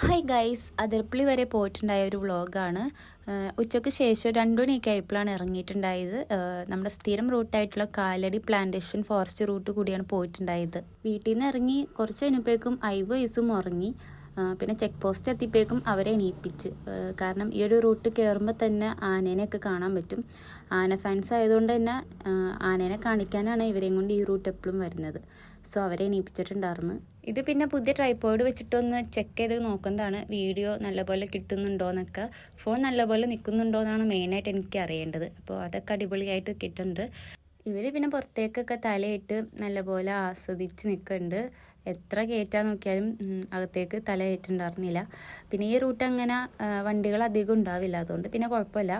Hi guys അതിർപ്പിളി വരെ പോയിട്ടുണ്ടായ ഒരു വ്ളോഗാണ്. ഉച്ചയ്ക്ക് ശേഷം രണ്ടു മണിയൊക്കെ ആയപ്പോഴാണ് ഇറങ്ങിയിട്ടുണ്ടായത്. നമ്മുടെ സ്ഥിരം റൂട്ടായിട്ടുള്ള കാലടി പ്ലാന്റേഷൻ ഫോറസ്റ്റ് റൂട്ട് കൂടിയാണ് പോയിട്ടുണ്ടായത്. വീട്ടിൽ നിന്ന് ഇറങ്ങി കുറച്ച് കഴിഞ്ഞപ്പോഴേക്കും ഐവ് വയസ്സും ഉറങ്ങി. പിന്നെ ചെക്ക് പോസ്റ്റ് എത്തിയപ്പോഴേക്കും അവരെ എണീപ്പിച്ച്. കാരണം ഈ ഒരു റൂട്ട് കയറുമ്പോൾ തന്നെ ആനേനെയൊക്കെ കാണാൻ പറ്റും. ആന ഫാൻസ് ആയതുകൊണ്ട് തന്നെ ആനേനെ കാണിക്കാനാണ് ഇവരെയും കൊണ്ട് ഈ റൂട്ട് എപ്പോഴും വരുന്നത്. സോ അവരെ എണീപ്പിച്ചിട്ടുണ്ടായിരുന്നു. ഇത് പിന്നെ പുതിയ ട്രൈപ്പോഡ് വെച്ചിട്ടൊന്ന് ചെക്ക് ചെയ്ത് നോക്കുന്നതാണ്. വീഡിയോ നല്ലപോലെ കിട്ടുന്നുണ്ടോ എന്നൊക്കെ ഫോൺ നല്ലപോലെ നിൽക്കുന്നുണ്ടോ എന്നാണ് മെയിനായിട്ട് എനിക്ക് അറിയേണ്ടത്. അപ്പോൾ അതൊക്കെ അടിപൊളിയായിട്ട് കിട്ടുന്നുണ്ട്. ഇവർ പിന്നെ പുറത്തേക്കൊക്കെ തലയിട്ട് നല്ലപോലെ ആസ്വദിച്ച് നിൽക്കുന്നുണ്ട്. എത്ര കയറ്റാൻ നോക്കിയാലും അകത്തേക്ക് തല കയറ്റുണ്ടായിരുന്നില്ല. പിന്നെ ഈ റൂട്ട് അങ്ങനെ വണ്ടികൾ അധികം ഉണ്ടാവില്ല. അതുകൊണ്ട് പിന്നെ കുഴപ്പമില്ല.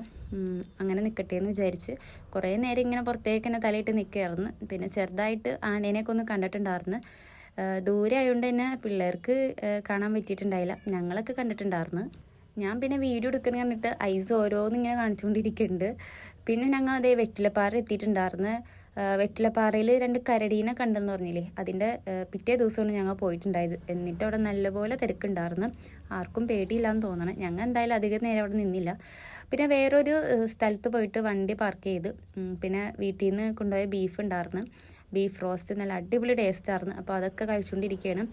അങ്ങനെ നിൽക്കട്ടെ എന്ന് വിചാരിച്ച് കുറേ നേരം ഇങ്ങനെ പുറത്തേക്ക് തന്നെ തലയിട്ട് നിൽക്കുകയായിരുന്നു പിന്നെ ചെറുതായിട്ട് ആനേനെയൊക്കെ ഒന്ന് കണ്ടിട്ടുണ്ടായിരുന്നു. ദൂരെ ആയതുകൊണ്ട് തന്നെ പിള്ളേർക്ക് കാണാൻ പറ്റിയിട്ടുണ്ടായില്ല. ഞങ്ങളൊക്കെ കണ്ടിട്ടുണ്ടായിരുന്നു. ഞാൻ പിന്നെ വീഡിയോ എടുക്കുന്ന കണ്ടിട്ട് ഐസ് ഓരോന്നും ഇങ്ങനെ കാണിച്ചുകൊണ്ടിരിക്കുന്നുണ്ട് പിന്നെ ഞങ്ങൾ അതേ വെറ്റിലപ്പാറ എത്തിയിട്ടുണ്ടായിരുന്നു വെറ്റിലപ്പാറയിൽ രണ്ട് കരടീനെ കണ്ടെന്ന് പറഞ്ഞില്ലേ? അതിന്റെ പിറ്റേ ദിവസമാണ് ഞങ്ങൾ പോയിട്ടുണ്ടായത്. എന്നിട്ട് അവിടെ നല്ലപോലെ തിരക്കുണ്ടായിരുന്നു ആർക്കും പേടിയില്ലാന്ന് തോന്നണം. ഞങ്ങൾ എന്തായാലും അധികം നേരം അവിടെ നിന്നില്ല. പിന്നെ വേറൊരു സ്ഥലത്ത് പോയിട്ട് വണ്ടി പാർക്ക് ചെയ്ത് പിന്നെ വീട്ടിൽ നിന്ന് കൊണ്ടുപോയ ബീഫ് ഉണ്ടായിരുന്നു ബീഫ് റോസ്റ്റ് നല്ല അടിപൊളി ടേസ്റ്റ് ആയിരുന്നു. അപ്പോൾ അതൊക്കെ കഴിച്ചുകൊണ്ടിരിക്കുകയാണ്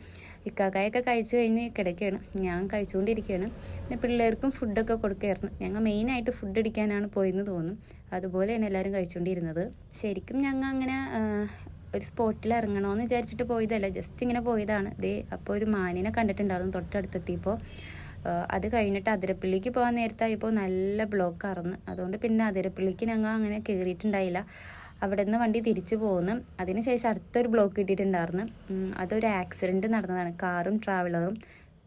ഇക്കാക്കായൊക്കെ കഴിച്ചു കഴിഞ്ഞ് കിടക്കുകയാണ് ഞാൻ കഴിച്ചുകൊണ്ടിരിക്കുകയാണ് പിന്നെ പിള്ളേർക്കും ഫുഡൊക്കെ കൊടുക്കുകയായിരുന്നു ഞങ്ങൾ മെയിനായിട്ട് ഫുഡ് അടിക്കാനാണ് പോയെന്ന് തോന്നും അതുപോലെയാണ് എല്ലാവരും കഴിച്ചുകൊണ്ടിരുന്നത് ശരിക്കും ഞങ്ങൾ അങ്ങനെ ഒരു സ്പോട്ടിൽ ഇറങ്ങണമെന്ന് വിചാരിച്ചിട്ട് പോയതല്ല. ജസ്റ്റ് ഇങ്ങനെ പോയതാണ്. ദേ അപ്പോൾ ഒരു മാനിനെ കണ്ടിട്ടുണ്ടായിരുന്നു തൊട്ടടുത്തെത്തിയപ്പോൾ അത് കഴിഞ്ഞിട്ട് അതിരപ്പള്ളിക്ക് പോകാൻ നേരത്തായപ്പോൾ നല്ല ബ്ലോക്ക് ആയിരുന്നു അതുകൊണ്ട് പിന്നെ അതിരപ്പള്ളിക്ക് ഞങ്ങൾ അങ്ങനെ കയറിയിട്ടുണ്ടായില്ല അവിടെ നിന്ന് വണ്ടി തിരിച്ചു പോകുന്നു അതിനുശേഷം അടുത്തൊരു ബ്ലോക്ക് കിട്ടിയിട്ടുണ്ടായിരുന്നു അതൊരു ആക്സിഡന്റ് നടന്നതാണ്. കാറും ട്രാവലറും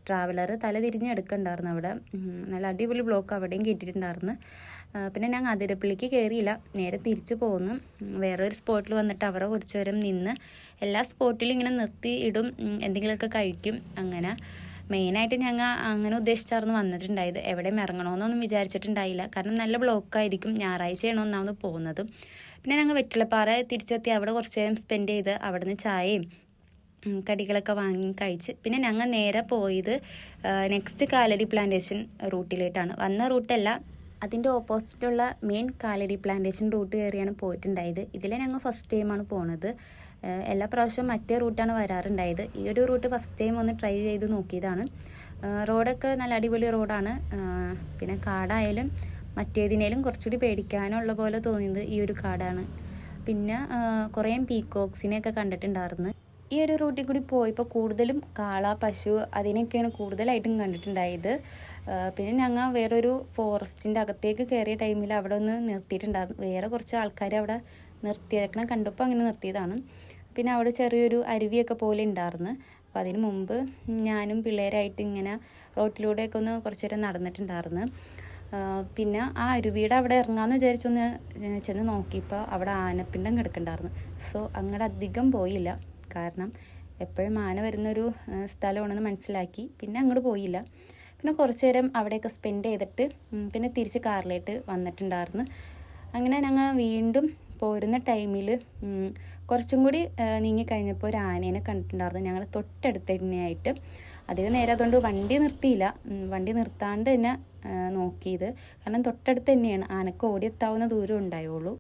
ട്രാവലർ തല തിരിഞ്ഞ് എടുക്കണ്ടായിരുന്നു അവിടെ. നല്ല അടിപൊളി ബ്ലോക്ക് അവിടെയും കിട്ടിയിട്ടുണ്ടായിരുന്നു. പിന്നെ ഞാൻ അതിരപ്പള്ളിക്ക് കയറിയില്ല നേരെ തിരിച്ചു പോകുന്നു വേറെ വേറൊരു സ്പോട്ടിൽ വന്നിട്ട് അവരെ കുറച്ച് നേരം നിന്ന് എല്ലാ സ്പോട്ടിലും ഇങ്ങനെ നിർത്തി ഇടും. എന്തെങ്കിലുമൊക്കെ കഴിക്കും. അങ്ങനെ മെയിനായിട്ട് ഞങ്ങൾ അങ്ങനെ ഉദ്ദേശിച്ചായിരുന്നു വന്നിട്ടുണ്ടായത്. എവിടെയും ഇറങ്ങണമെന്നൊന്നും വിചാരിച്ചിട്ടുണ്ടായില്ല. കാരണം നല്ല ബ്ലോക്കായിരിക്കും. ഞായറാഴ്ചയാണ് ഒന്നാമത് പോകുന്നത്. പിന്നെ ഞങ്ങൾ വെറ്റിലപ്പാറ തിരിച്ചെത്തി അവിടെ കുറച്ച് നേരം സ്പെൻഡ് ചെയ്ത് അവിടുന്ന് ചായയും കടികളൊക്കെ വാങ്ങി കഴിച്ച്. പിന്നെ ഞങ്ങൾ നേരെ പോയത് നെക്സ്റ്റ് കാലടി പ്ലാന്റേഷൻ റൂട്ടിലേട്ടാണ് വന്ന റൂട്ടല്ല അതിന്റെ ഓപ്പോസിറ്റുള്ള മെയിൻ കാലടി പ്ലാന്റേഷൻ റൂട്ട് കയറിയാണ് പോയിട്ടുണ്ടായത്. ഇതിലെ ഞങ്ങൾ ഫസ്റ്റ് ടൈമാണ് പോണത്. എല്ലാ പ്രാവശ്യവും മറ്റേ റൂട്ടാണ് വരാറുണ്ടായത്. ഈ ഒരു റൂട്ട് ഫസ്റ്റ് ടൈം ഒന്ന് ട്രൈ ചെയ്ത് നോക്കിയതാണ്. റോഡൊക്കെ നല്ല അടിപൊളി റോഡാണ് പിന്നെ കാടായാലും മറ്റേതിനേലും കുറച്ചുകൂടി പേടിക്കാനുള്ള പോലെ തോന്നിയത് ഈ ഒരു കാടാണ്. പിന്നെ കുറേ പീക്കോക്സിനെയൊക്കെ കണ്ടിട്ടുണ്ടായിരുന്നു. ഈ ഒരു റൂട്ടിൽ കൂടി പോയപ്പോൾ കൂടുതലും കാള പശു അതിനൊക്കെയാണ് കൂടുതലായിട്ടും കണ്ടിട്ടുണ്ടായത്. പിന്നെ ഞങ്ങൾ വേറൊരു ഫോറസ്റ്റിന്റെ അകത്തേക്ക് കയറിയ ടൈമിൽ അവിടെ ഒന്ന് നിർത്തിയിട്ടുണ്ടായിരുന്നു വേറെ കുറച്ച് ആൾക്കാർ അവിടെ നിർത്തിയേക്കണം കണ്ടപ്പോൾ അങ്ങനെ നിർത്തിയതാണ്. പിന്നെ അവിടെ ചെറിയൊരു അരുവിയൊക്കെ പോലെ ഉണ്ടായിരുന്നു. അപ്പോൾ അതിന് മുമ്പ് ഞാനും പിള്ളേരായിട്ട് ഇങ്ങനെ റോട്ടിലൂടെയൊക്കെ ഒന്ന് കുറച്ച് നേരം നടന്നിട്ടുണ്ടായിരുന്നു. പിന്നെ ആ അരുവിയുടെ അവിടെ ഇറങ്ങാമെന്ന് വിചാരിച്ചൊന്ന് ചെന്ന് നോക്കിയപ്പോൾ അവിടെ ആനപ്പിണ്ടം കിടക്കുന്നുണ്ടായിരുന്നു. സോ അങ്ങോട്ട് അധികം പോയില്ല. കാരണം എപ്പോഴും ആന വരുന്നൊരു സ്ഥലമാണെന്ന് മനസ്സിലാക്കി പിന്നെ അങ്ങോട്ട് പോയില്ല. പിന്നെ കുറച്ച് നേരം അവിടെയൊക്കെ സ്പെൻഡ് ചെയ്തിട്ട് പിന്നെ തിരിച്ച് കാറിലേക്ക് വന്നിട്ടുണ്ടായിരുന്നു. അങ്ങനെ ഞങ്ങൾ വീണ്ടും പോരുന്ന ടൈമിൽ കുറച്ചും കൂടി നീങ്ങി നീങ്ങിക്കഴിഞ്ഞപ്പോൾ ഒരു ആനേനെ കണ്ടിട്ടുണ്ടായിരുന്നു. ഞങ്ങൾ തൊട്ടടുത്ത് തന്നെയായിട്ട്. അധികം നേരം അതുകൊണ്ട് വണ്ടി നിർത്തിയില്ല. വണ്ടി നിർത്താണ്ട് തന്നെ നോക്കിയത്. കാരണം തൊട്ടടുത്ത് തന്നെയാണ്. ആനക്ക് ഓടിയെത്താവുന്ന ദൂരം ഉണ്ടായുള്ളൂ.